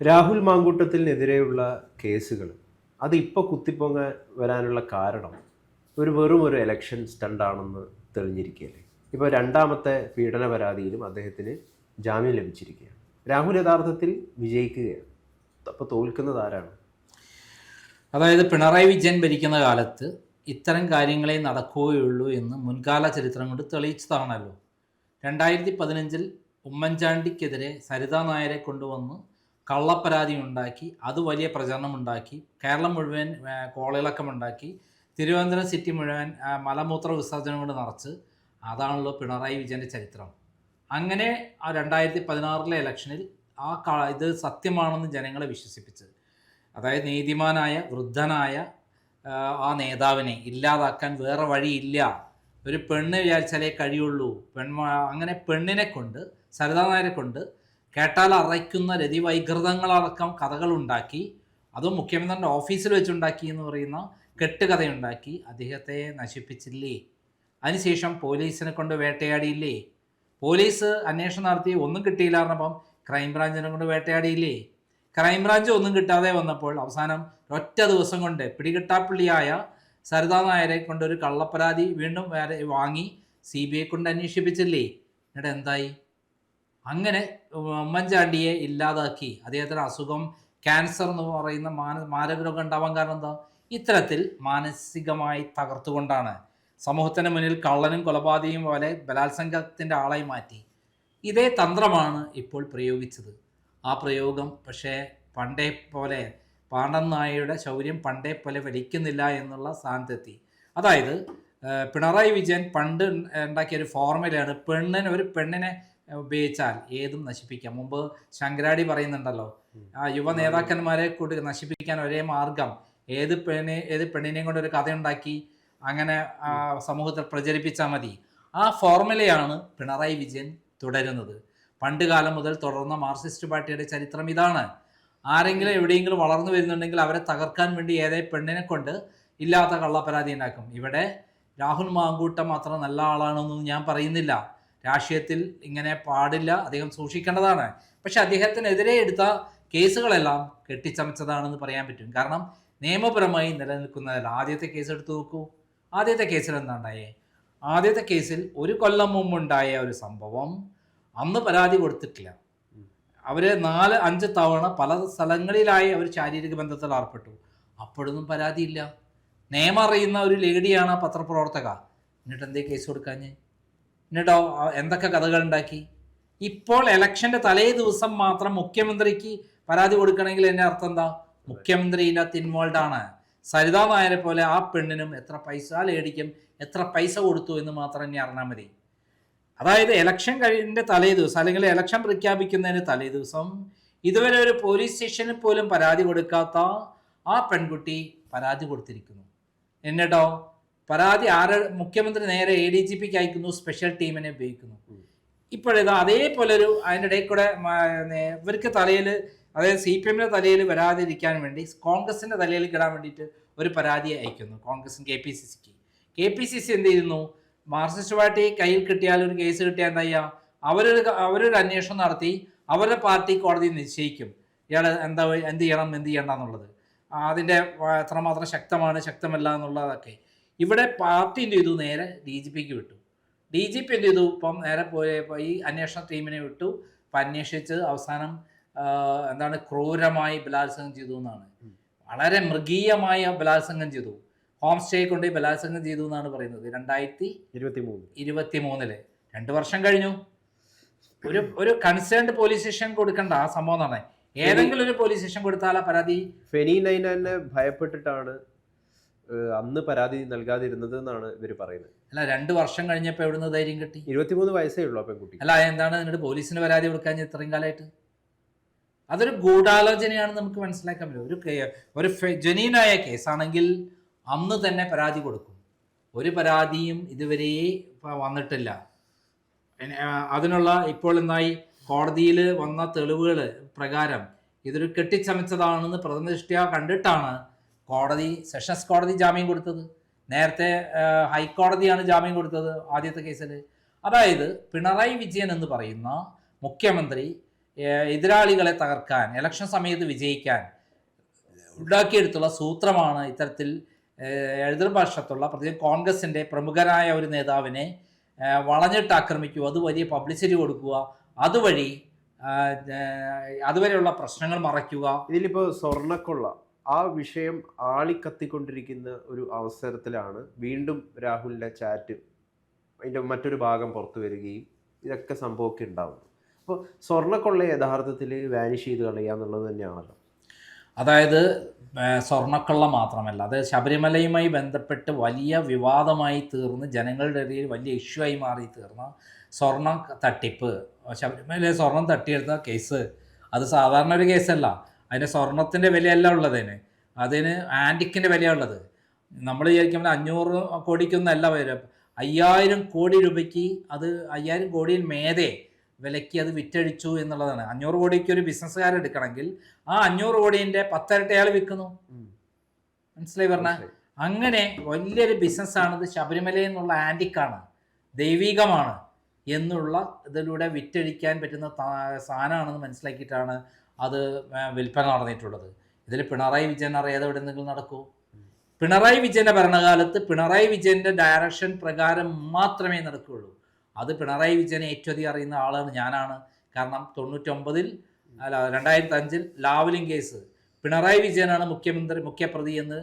രാഹുൽ മാങ്കൂട്ടത്തിനെതിരെയുള്ള കേസുകൾ അത് ഇപ്പോൾ കുത്തിപ്പൊങ്ങ വരാനുള്ള കാരണം ഒരു വെറും ഒരു എലക്ഷൻ സ്റ്റണ്ടാണെന്ന് തെളിഞ്ഞിരിക്കുകയല്ലേ? ഇപ്പോൾ രണ്ടാമത്തെ പീഡന പരാതിയിലും അദ്ദേഹത്തിന് ജാമ്യം ലഭിച്ചിരിക്കുകയാണ്. രാഹുൽ യഥാർത്ഥത്തിൽ വിജയിക്കുകയാണ്. അപ്പോൾ തോൽക്കുന്നത് ആരാണ്? അതായത് പിണറായി വിജയൻ ഭരിക്കുന്ന കാലത്ത് ഇത്തരം കാര്യങ്ങളെ നടക്കുകയുള്ളൂ എന്ന് മുൻകാല ചരിത്രം കൊണ്ട് തെളിയിച്ചതാണല്ലോ. രണ്ടായിരത്തി പതിനഞ്ചിൽ ഉമ്മൻചാണ്ടിക്കെതിരെ സരിതാ നായരെ കൊണ്ടുവന്ന് കള്ളപ്പരാതി ഉണ്ടാക്കി അത് വലിയ പ്രചരണം ഉണ്ടാക്കി കേരളം മുഴുവൻ കോളിളക്കം ഉണ്ടാക്കി തിരുവനന്തപുരം സിറ്റി മുഴുവൻ മലമൂത്ര വിസർജനം കൊണ്ട് നിറച്ച് അതാണല്ലോ പിണറായി വിജയന്റെ ചരിത്രം. അങ്ങനെ ആ രണ്ടായിരത്തി പതിനാറിലെ ഇലക്ഷനിൽ ആ ഇത് സത്യമാണെന്ന് ജനങ്ങളെ വിശ്വസിപ്പിച്ച് അതായത് നീതിമാനായ വൃദ്ധനായ ആ, നേതാവിനെ ഇല്ലാതാക്കാൻ വേറെ വഴിയില്ല. ഒരു പെണ്ണ് വിചാരിച്ചാലേ കഴിയുള്ളൂ. പെൺ അങ്ങനെ പെണ്ണിനെ കൊണ്ട് സരിതാ നായരെ കൊണ്ട് കേട്ടാൽ അറയ്ക്കുന്ന രതിവൈകൃതങ്ങളടക്കം കഥകളുണ്ടാക്കി അതും മുഖ്യമന്ത്രിയുടെ ഓഫീസിൽ വെച്ചുണ്ടാക്കി എന്ന് പറയുന്ന കെട്ടുകഥയുണ്ടാക്കി അദ്ദേഹത്തെ നശിപ്പിച്ചില്ലേ? അതിനുശേഷം പോലീസിനെ കൊണ്ട് വേട്ടയാടിയില്ലേ? പോലീസ് അന്വേഷണം നടത്തി ഒന്നും കിട്ടിയില്ല പറഞ്ഞപ്പം ക്രൈംബ്രാഞ്ചിനെ കൊണ്ട് വേട്ടയാടിയില്ലേ? ക്രൈംബ്രാഞ്ച് ഒന്നും കിട്ടാതെ വന്നപ്പോൾ അവസാനം ഒറ്റ ദിവസം കൊണ്ട് പിടികിട്ടാപ്പള്ളിയായ സരിതാ നായരെ കൊണ്ട് ഒരു കള്ളപ്പരാതി വീണ്ടും വാങ്ങി സി ബി ഐ കൊണ്ട് അന്വേഷിപ്പിച്ചില്ലേ? എന്നിട്ട് എന്തായി? അങ്ങനെ ഉമ്മൻചാണ്ടിയെ ഇല്ലാതാക്കി. അദ്ദേഹത്തിന് അസുഖം ക്യാൻസർ എന്ന് പറയുന്ന മാന മാരക രോഗം ഉണ്ടാവാൻ കാരണം എന്താ? ഇത്തരത്തിൽ മാനസികമായി തകർത്തുകൊണ്ടാണ്. സമൂഹത്തിന് മുന്നിൽ കള്ളനും കൊലപാതകയും പോലെ ബലാത്സംഗത്തിന്റെ ആളായി മാറ്റി. ഇതേ തന്ത്രമാണ് ഇപ്പോൾ പ്രയോഗിച്ചത്. ആ പ്രയോഗം പക്ഷേ പണ്ടേ പോലെ പാണ്ഡൻ നായയുടെ ശൗര്യം പണ്ടേ പോലെ വലിക്കുന്നില്ല എന്നുള്ള സ്ഥാനത്തെത്തി. അതായത് പിണറായി വിജയൻ പണ്ട് ഉണ്ടാക്കിയ ഒരു ഫോർമുലയാണ് പെണ്ണിന് ഒരു പെണ്ണിനെ ഉപയോഗിച്ചാൽ ഏതും നശിപ്പിക്കാം. മുമ്പ് ശങ്കരാടി പറയുന്നുണ്ടല്ലോ ആ യുവ നേതാക്കന്മാരെ കൂടി നശിപ്പിക്കാൻ ഒരേ മാർഗം ഏത് പെണ്ണി ഏത് പെണ്ണിനെയും കൊണ്ട് ഒരു കഥയുണ്ടാക്കി അങ്ങനെ ആ, സമൂഹത്തിൽ പ്രചരിപ്പിച്ചാൽ മതി. ആ ഫോർമുലയാണ് പിണറായി വിജയൻ തുടരുന്നത്. പണ്ട് കാലം മുതൽ തുടർന്ന മാർക്സിസ്റ്റ് പാർട്ടിയുടെ ചരിത്രം ഇതാണ്. ആരെങ്കിലും എവിടെയെങ്കിലും വളർന്നു വരുന്നുണ്ടെങ്കിൽ അവരെ തകർക്കാൻ വേണ്ടി ഏതേ പെണ്ണിനെ കൊണ്ട് ഇല്ലാത്ത കള്ളപ്പരാതി ഉണ്ടാക്കും. ഇവിടെ രാഹുൽ മാങ്കൂട്ടം അത്ര നല്ല ആളാണെന്നൊന്നും ഞാൻ പറയുന്നില്ല. രാഷ്ട്രീയത്തിൽ ഇങ്ങനെ പാടില്ല അദ്ദേഹം സൂക്ഷിക്കേണ്ടതാണ്. പക്ഷെ അദ്ദേഹത്തിനെതിരെ എടുത്ത കേസുകളെല്ലാം കെട്ടിച്ചമച്ചതാണെന്ന് പറയാൻ പറ്റും. കാരണം നിയമപരമായി നിലനിൽക്കുന്നതല്ല ആദ്യത്തെ കേസ് എടുത്തു നോക്കൂ. ആദ്യത്തെ കേസിൽ എന്താണ്ടായേ? ആദ്യത്തെ കേസിൽ ഒരു കൊല്ലം മുമ്പുണ്ടായ ഒരു സംഭവം അന്ന് പരാതി കൊടുത്തിട്ടില്ല. അവർ നാല് അഞ്ച് തവണ പല സ്ഥലങ്ങളിലായി അവർ ശാരീരിക ബന്ധത്തിൽ ഏർപ്പെട്ടു. അപ്പോഴൊന്നും പരാതിയില്ല. നിയമം അറിയുന്ന ഒരു ലേഡിയാണ് പത്രപ്രവർത്തക. എന്നിട്ട് എന്തേ കേസ് കൊടുക്കാഞ്ഞ്? എന്നിട്ടോ എന്തൊക്കെ കഥകൾ ഉണ്ടാക്കി? ഇപ്പോൾ ഇലക്ഷന്റെ തലേ ദിവസം മാത്രം മുഖ്യമന്ത്രിക്ക് പരാതി കൊടുക്കണമെങ്കിൽ എന്നെ അർത്ഥം എന്താ? മുഖ്യമന്ത്രി ഇതിനകത്ത് ഇൻവോൾവ് ആണ് സരിതാ നായരെ പോലെ ആ പെണ്ണിനും എത്ര പൈസ ആ ലേഡിക്കും എത്ര പൈസ കൊടുത്തു എന്ന് മാത്രം എന്നെ അറിഞ്ഞാൽ മതി. അതായത് ഇലക്ഷൻ കഴിയുന്ന തലേ ദിവസം അല്ലെങ്കിൽ ഇലക്ഷൻ പ്രഖ്യാപിക്കുന്നതിന് തലേ ദിവസം ഇതുവരെ ഒരു പോലീസ് സ്റ്റേഷനിൽ പോലും പരാതി കൊടുക്കാത്ത ആ പെൺകുട്ടി പരാതി കൊടുത്തിരിക്കുന്നു. എന്നിട്ടോ? പരാതി ആര് മുഖ്യമന്ത്രി നേരെ എ ഡി ജി പിക്ക് അയക്കുന്നു സ്പെഷ്യൽ ടീമിനെ ഉപയോഗിക്കുന്നു. ഇപ്പോഴേതാ അതേപോലെ ഒരു അതിന്റെ ഇടയിൽ കൂടെ ഇവർക്ക് തലയിൽ അതായത് സി പി എമ്മിന്റെ തലയിൽ വരാതിരിക്കാൻ വേണ്ടി കോൺഗ്രസിന്റെ തലയിൽ കിടാൻ വേണ്ടിയിട്ട് ഒരു പരാതി അയക്കുന്നു കോൺഗ്രസും കെ പി സി സിക്ക് കെ പി സി സി എന്ത് ചെയ്യുന്നു? മാർക്സിസ്റ്റ് പാർട്ടി കയ്യിൽ കിട്ടിയാൽ ഒരു കേസ് കിട്ടിയാൽ എന്താ ചെയ്യുക? അവരൊരു അവരൊരു അന്വേഷണം നടത്തി അവരുടെ പാർട്ടി കോടതി നിശ്ചയിക്കും. ഇയാൾ എന്താ എന്ത് ചെയ്യണം എന്ത് ചെയ്യണ്ട എന്നുള്ളത് അതിന്റെ എത്രമാത്രം ശക്തമാണ് ശക്തമല്ല എന്നുള്ളതൊക്കെ. ഇവിടെ പാർട്ടി എന്ത് ചെയ്തു? നേരെ ഡി ജി പിക്ക് വിട്ടു. ഡി ജി പി എന്ത് ചെയ്തു? ഇപ്പം നേരെ പോയ ഈ അന്വേഷണ ടീമിനെ വിട്ടു. അപ്പം അന്വേഷിച്ച് അവസാനം എന്താണ് ക്രൂരമായി ബലാത്സംഗം ചെയ്തു എന്നാണ്. വളരെ മൃഗീയമായ ബലാത്സംഗം ചെയ്തു. ഹോം സ്റ്റേ കൊണ്ട് ബലാത്സംഗം ചെയ്തു എന്നാണ് പറയുന്നത്. രണ്ടായിരത്തി ഇരുപത്തി മൂന്ന് ഇരുപത്തി മൂന്നിൽ രണ്ട് വർഷം കഴിഞ്ഞു. ഒരു ഒരു കൺസേൺഡ് പോലീസ് സ്റ്റേഷൻ കൊടുക്കണ്ട. ആ സംഭവം എന്നാണ് ഏതെങ്കിലും ഒരു പോലീസ് സ്റ്റേഷൻ കൊടുത്താലാ ആ പരാതി ഫെനി നൈനെ ഭയപ്പെട്ടിട്ടാണ് അന്ന് പരാതി നൽകാതിരുന്നത് എന്നാണ് ഇവർ പറയുന്നത്. അല്ല രണ്ട് വർഷം കഴിഞ്ഞപ്പോൾ എവിടുന്ന് ധൈര്യം കിട്ടി? ഇരുപത്തിമൂന്ന് വയസ്സേ ഉള്ളൂ ആ പെൺകുട്ടി അല്ല എന്താണ് എന്നിട്ട് പോലീസിന് പരാതി കൊടുക്കാൻ ഇത്രയും കാലമായിട്ട്? അതൊരു ഗൂഢാലോചനയാണെന്ന് നമുക്ക് മനസ്സിലാക്കാൻ പറ്റും. ഒരു ഒരു ജനീനായ കേസാണെങ്കിൽ അന്ന് തന്നെ പരാതി കൊടുക്കും. ഒരു പരാതിയും ഇതുവരെ വന്നിട്ടില്ല. അതിനുള്ള ഇപ്പോൾ എന്തായി? കോടതിയിൽ വന്ന തെളിവുകൾ പ്രകാരം ഇതൊരു കെട്ടിച്ചമച്ചതാണെന്ന് പ്രഥമദൃഷ്ടിയ കണ്ടിട്ടാണ് കോടതി സെഷൻസ് കോടതി ജാമ്യം കൊടുത്തത്. നേരത്തെ ഹൈക്കോടതിയാണ് ജാമ്യം കൊടുത്തത് ആദ്യത്തെ കേസിൽ. അതായത് പിണറായി വിജയൻ എന്ന് പറയുന്ന മുഖ്യമന്ത്രി എതിരാളികളെ തകർക്കാൻ ഇലക്ഷൻ സമയത്ത് വിജയിക്കാൻ ഉണ്ടാക്കിയെടുത്തുള്ള സൂത്രമാണ് ഇത്തരത്തിൽ എഴുതൃപക്ഷത്തുള്ള പ്രത്യേകിച്ച് കോൺഗ്രസിന്റെ പ്രമുഖനായ ഒരു നേതാവിനെ വളഞ്ഞിട്ട് ആക്രമിക്കുക അത് വലിയ പബ്ലിസിറ്റി കൊടുക്കുക അതുവഴി അതുവരെയുള്ള പ്രശ്നങ്ങൾ മറയ്ക്കുക. ഇതിലിപ്പോൾ സ്വർണക്കൊള്ള ആ വിഷയം ആളിക്കത്തിക്കൊണ്ടിരിക്കുന്ന ഒരു അവസരത്തിലാണ് വീണ്ടും രാഹുലിന്റെ ചാറ്റ് അതിന്റെ മറ്റൊരു ഭാഗം പുറത്തു വരികയും ഇതൊക്കെ സംഭവമൊക്കെ ഉണ്ടാവുന്നത്. അപ്പോൾ സ്വർണക്കൊള്ള യഥാർത്ഥത്തിൽ വാനിഷ് ചെയ്ത് കളയുക എന്നുള്ളത് തന്നെയാണല്ലോ. അതായത് സ്വർണക്കൊള്ള മാത്രമല്ല അതായത് ശബരിമലയുമായി ബന്ധപ്പെട്ട് വലിയ വിവാദമായി തീർന്ന് ജനങ്ങളുടെ ഇടയിൽ വലിയ ഇഷ്യൂ ആയി മാറി തീർന്ന സ്വർണ തട്ടിപ്പ് ശബരിമലയിലെ സ്വർണം തട്ടിയെടുത്ത കേസ് അത് സാധാരണ ഒരു കേസല്ല അതിന് സ്വർണത്തിന്റെ വിലയല്ല ഉള്ളതിന് അതിന്. ആന്റിക്കിന്റെ വിലയുള്ളത് നമ്മൾ വിചാരിക്കുമ്പോൾ അഞ്ഞൂറ് കോടിക്കൊന്നല്ല വരും അയ്യായിരം കോടി രൂപയ്ക്ക് അത് അയ്യായിരം കോടിയിൽ മേതെ വിലയ്ക്ക് അത് വിറ്റഴിച്ചു എന്നുള്ളതാണ്. അഞ്ഞൂറ് കോടിക്ക് ഒരു ബിസിനസ്സുകാരൻ എടുക്കണമെങ്കിൽ ആ അഞ്ഞൂറ് കോടീന്റെ പത്തരട്ടി അയാൾ വിൽക്കുന്നു. മനസ്സിലായി പറഞ്ഞ? അങ്ങനെ വലിയൊരു ബിസിനസ്സാണിത് ശബരിമല എന്നുള്ള ആന്റിക്കാണ്. ദൈവികമാണ് എന്നുള്ള ഇതിലൂടെ വിറ്റഴിക്കാൻ പറ്റുന്ന സാധനമാണെന്ന് മനസ്സിലാക്കിയിട്ടാണ് അത് വിൽപ്പന നടന്നിട്ടുള്ളത്. ഇതിൽ പിണറായി വിജയൻ അറിയാതെ എവിടെ എന്തെങ്കിലും നടക്കൂ. പിണറായി വിജയന്റെ ഭരണകാലത്ത് പിണറായി വിജയന്റെ ഡയറക്ഷൻ പ്രകാരം മാത്രമേ നടക്കുകയുള്ളൂ. അത് പിണറായി വിജയനെ ഏറ്റവും അധികം അറിയുന്ന ആളാണ് ഞാനാണ്. കാരണം തൊണ്ണൂറ്റൊമ്പതിൽ അല്ല രണ്ടായിരത്തി അഞ്ചിൽ ലാവലിംഗ് കേസ്. പിണറായി വിജയനാണ് മുഖ്യമന്ത്രി മുഖ്യപ്രതി എന്ന്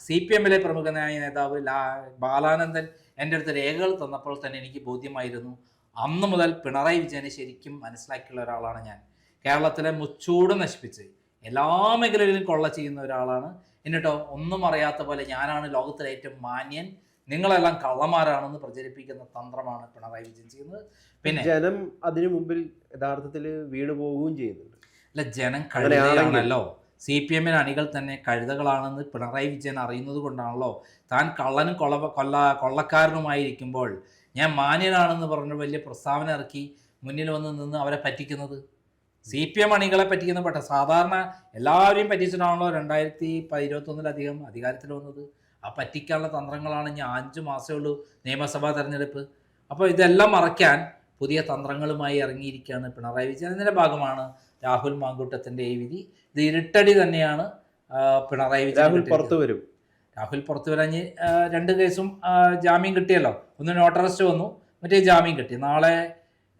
സി പി എമ്മിലെ പ്രമുഖനായ നേതാവ് ലാ ബാലാനന്ദൻ എന്റെ അടുത്ത് രേഖകൾ തന്നപ്പോൾ തന്നെ എനിക്ക് ബോധ്യമായിരുന്നു. അന്ന് മുതൽ പിണറായി വിജയനെ ശരിക്കും മനസ്സിലാക്കിയുള്ള ഒരാളാണ് ഞാൻ. കേരളത്തിലെ മുച്ചൂട് നശിപ്പിച്ച് എല്ലാ മേഖലയിലും കൊള്ള ചെയ്യുന്ന ഒരാളാണ്. എന്നിട്ടോ ഒന്നും അറിയാത്ത പോലെ ഞാനാണ് ലോകത്തിലെ ഏറ്റവും മാന്യൻ. നിങ്ങളെല്ലാം കള്ളമാരാണെന്ന് പ്രചരിപ്പിക്കുന്ന തന്ത്രമാണ് പിണറായി വിജയൻ ചെയ്യുന്നത്. പിന്നെ ജനം അതിനു മുമ്പിൽ യഥാർത്ഥത്തിൽ വീണു പോവുകയും ചെയ്യുന്നുണ്ട്. അല്ല ജനം കഴുതയാണല്ലോ. സി പി എമ്മിന് അണികൾ തന്നെ കഴുതകളാണെന്ന് പിണറായി വിജയൻ അറിയുന്നത് കൊണ്ടാണല്ലോ താൻ കള്ളനും കൊള്ള കൊല്ല കൊള്ളക്കാരനുമായിരിക്കുമ്പോൾ ഞാൻ മാന്യനാണെന്ന് പറഞ്ഞ് വലിയ പ്രസ്താവന ഇറക്കി മുന്നിൽ വന്ന് നിന്ന് അവരെ പറ്റിക്കുന്നത്. സി പി എം അണികളെ പറ്റിക്കുന്ന പെട്ട സാധാരണ എല്ലാവരെയും പറ്റിച്ചിട്ടാണല്ലോ രണ്ടായിരത്തി ഇരുപത്തൊന്നിലധികം അധികാരത്തിൽ വന്നത്. ആ പറ്റിക്കാനുള്ള തന്ത്രങ്ങളാണ് ഇനി അഞ്ച് മാസമേ ഉള്ളൂ നിയമസഭാ തെരഞ്ഞെടുപ്പ്. അപ്പോൾ ഇതെല്ലാം മറയ്ക്കാൻ പുതിയ തന്ത്രങ്ങളുമായി ഇറങ്ങിയിരിക്കുകയാണ് പിണറായി വിജയൻ. ഇതിന്റെ ഭാഗമാണ് രാഹുൽ മാങ്കൂട്ടത്തിന്റെ ഈ വിധി. ഇത് ഇരുട്ടടി തന്നെയാണ് പിണറായി വിജയൻ രാഹുൽ പുറത്തു വരും. രാഹുൽ പുറത്തു വരാഞ്ഞ് രണ്ട് കേസും ജാമ്യം കിട്ടിയല്ലോ. ഒന്ന് നോട്ട് അറസ്റ്റ് വന്നു മറ്റേ ജാമ്യം കിട്ടി. നാളെ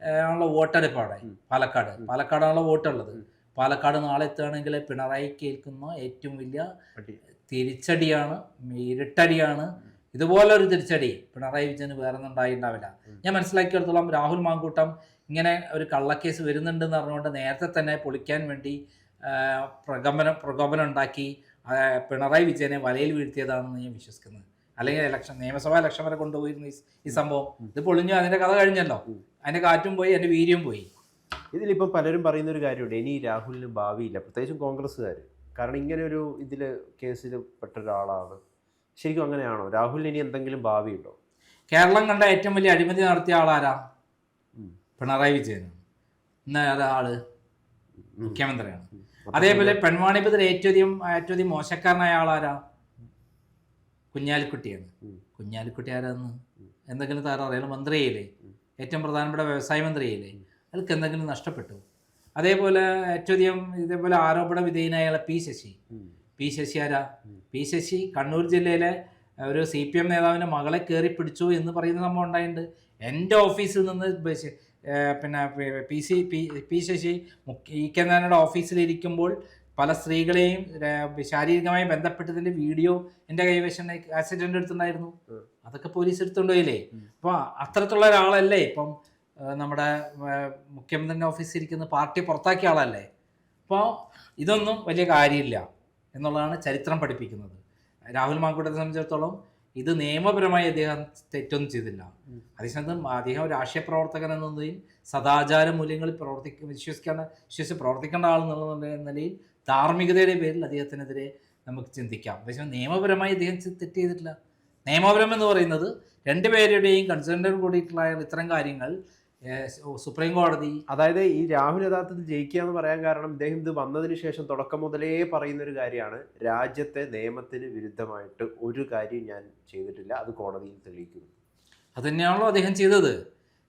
ആ, വോട്ടെടുപ്പാണ്. പാലക്കാട്. പാലക്കാടാണല്ലോ വോട്ടുള്ളത്. പാലക്കാട് നാളെ എത്തുകയാണെങ്കിൽ പിണറായി കേൾക്കുന്ന ഏറ്റവും വലിയ തിരിച്ചടിയാണ് ഇരുട്ടടിയാണ് ഇതുപോലൊരു തിരിച്ചടി പിണറായി വിജയന് വേറെ ഒന്നും ഉണ്ടായിണ്ടാവില്ല. ഞാൻ മനസ്സിലാക്കിയെടുത്തോളം രാഹുൽ മാങ്കൂട്ടം ഇങ്ങനെ ഒരു കള്ളക്കേസ് വരുന്നുണ്ടെന്ന് പറഞ്ഞുകൊണ്ട് നേരത്തെ തന്നെ പൊളിക്കാൻ വേണ്ടി പ്രകോപനം പ്രകമ്പനം പ്രകോപനം ഉണ്ടാക്കി പിണറായി വിജയനെ വലയിൽ വീഴ്ത്തിയതാണെന്ന് ഞാൻ വിശ്വസിക്കുന്നത് അല്ലെങ്കിൽ ഇലക്ഷൻ നിയമസഭാ ഇലക്ഷൻ വരെ കൊണ്ടുപോയിരുന്നു ഈ- സംഭവം. ഇത് പൊളിഞ്ഞു അതിന്റെ കഥ കഴിഞ്ഞല്ലോ. അതിന്റെ കാറ്റും പോയി അതിന്റെ വീര്യം പോയി. ഇതിലിപ്പം പലരും പറയുന്ന ഒരു കാര്യമുണ്ട് ഇനി രാഹുലിന് ഭാവിയില്ല. പ്രത്യേകിച്ചും കോൺഗ്രസ്സുകാർ കാരണം ഇങ്ങനെ ഒരു ഇതിൽ കേസിൽ പെട്ട ഒരാളാണ് ശരിക്കും അങ്ങനെയാണോ? രാഹുലിന് ഇനി എന്തെങ്കിലും ഭാവിയുണ്ടോ? കേരളം കണ്ട ഏറ്റവും വലിയ അഴിമതി നടത്തിയ ആളാരാ? പിണറായി വിജയൻ. ഇന്ന് ആൾ. മുഖ്യമന്ത്രിയാണ്. അതേപോലെ പെൺവാണിപത്തിൽ ഏറ്റവും അധികം ഏറ്റവും അധികം മോശക്കാരനായ ആളാരാ? കുഞ്ഞാലിക്കുട്ടിയാണ്. കുഞ്ഞാലിക്കുട്ടി ആരാന്ന്? എന്തെങ്കിലും താരം അറിയാലോ? മന്ത്രിയല്ലേ ഏറ്റവും പ്രധാനപ്പെട്ട വ്യവസായ മന്ത്രിയല്ലേ അതൊക്കെ അയാൾക്ക് എന്തെങ്കിലും നഷ്ടപ്പെട്ടു. അതേപോലെ ഏറ്റവും അധികം ഇതേപോലെ ആരോപണ വിധേയനായ ആളെ പി ശശി. പി ശശി ആരാ? പി ശശി കണ്ണൂർ ജില്ലയിലെ ഒരു സി പി എം നേതാവിന്റെ മകളെ കയറി പിടിച്ചു എന്ന് പറയുന്ന സംഭവം ഉണ്ടായിട്ടുണ്ട്. എന്റെ ഓഫീസിൽ നിന്ന് പിന്നെ P- C P P Sasi E K നായരുടെ ഓഫീസിലിരിക്കുമ്പോൾ പല സ്ത്രീകളെയും ശാരീരികമായി ബന്ധപ്പെട്ടതിന്റെ വീഡിയോ എന്റെ കൈവശം ആക്സിഡന്റ് എടുത്തിട്ടുണ്ടായിരുന്നു. അതൊക്കെ പോലീസ് എടുത്തുകൊണ്ടുപോയില്ലേ അപ്പൊ അത്തരത്തിലുള്ള ഒരാളല്ലേ? ഇപ്പം നമ്മുടെ മുഖ്യമന്ത്രിന്റെ ഓഫീസിൽ ഇരിക്കുന്ന പാർട്ടി പുറത്താക്കിയ ആളല്ലേ? അപ്പോൾ ഇതൊന്നും വലിയ കാര്യമില്ല എന്നുള്ളതാണ് ചരിത്രം പഠിപ്പിക്കുന്നത്. രാഹുൽ മാങ്കൂട്ടത്തെ സംബന്ധിച്ചിടത്തോളം ഇത് നിയമപരമായി അദ്ദേഹം തെറ്റൊന്നും ചെയ്തില്ല. അതേസമയത്ത് അദ്ദേഹം രാഷ്ട്രീയ പ്രവർത്തകൻ എന്ന നിലയിൽ സദാചാര മൂല്യങ്ങളിൽ പ്രവർത്തിക്കുന്ന വിശ്വസിക്കേണ്ട വിശ്വസിച്ച് പ്രവർത്തിക്കേണ്ട ആൾ എന്നുള്ള നിലയിൽ ധാർമ്മികതയുടെ പേരിൽ അദ്ദേഹത്തിനെതിരെ നമുക്ക് ചിന്തിക്കാം. പക്ഷേ നിയമപരമായി അദ്ദേഹം തെറ്റ് ചെയ്തിട്ടില്ല. നിയമപരം എന്ന് പറയുന്നത് രണ്ടുപേരുടെയും കൺസേണ്ടർ കൂടിയിട്ടുള്ള ഇത്തരം കാര്യങ്ങൾ സുപ്രീം കോടതി അതായത് ഈ രാഹുൽ യഥാർത്ഥത്തിൽ ജയിക്കുക എന്ന് പറയാൻ കാരണം ഇദ്ദേഹം ഇത് വന്നതിന് ശേഷം തുടക്കം മുതലേ പറയുന്ന ഒരു കാര്യമാണ്. രാജ്യത്തെ നിയമത്തിന് വിരുദ്ധമായിട്ട് ഒരു കാര്യം ഞാൻ ചെയ്തിട്ടില്ല. അത് കോടതിയിൽ തെളിയിക്കുന്നു. അത് തന്നെയാണല്ലോ അദ്ദേഹം ചെയ്തത്.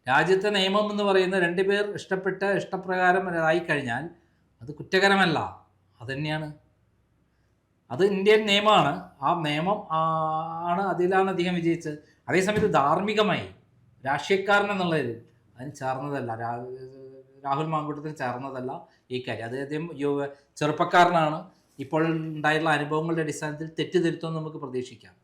രാജ്യത്തെ നിയമം എന്ന് പറയുന്ന രണ്ടുപേർ ഇഷ്ടപ്പെട്ട ഇഷ്ടപ്രകാരം ആയി കഴിഞ്ഞാൽ അത് കുറ്റകരമല്ല. അതുതന്നെയാണ് അത് ഇന്ത്യൻ നിയമമാണ്. ആ നിയമം ആണ് അതിലാണ് അദ്ദേഹം വിജയിച്ചത്. അതേസമയത്ത് ധാർമ്മികമായി രാഷ്ട്രീയക്കാരൻ എന്നുള്ളത് അതിന് ചേർന്നതല്ല. രാഹുൽ മാങ്കൂട്ടത്തിന് ചേർന്നതല്ല ഈ കാര്യം. അദ്ദേഹം ചെറുപ്പക്കാരനാണ്. ഇപ്പോൾ ഉണ്ടായിട്ടുള്ള അനുഭവങ്ങളുടെ അടിസ്ഥാനത്തിൽ തെറ്റ് നമുക്ക് പ്രതീക്ഷിക്കാം.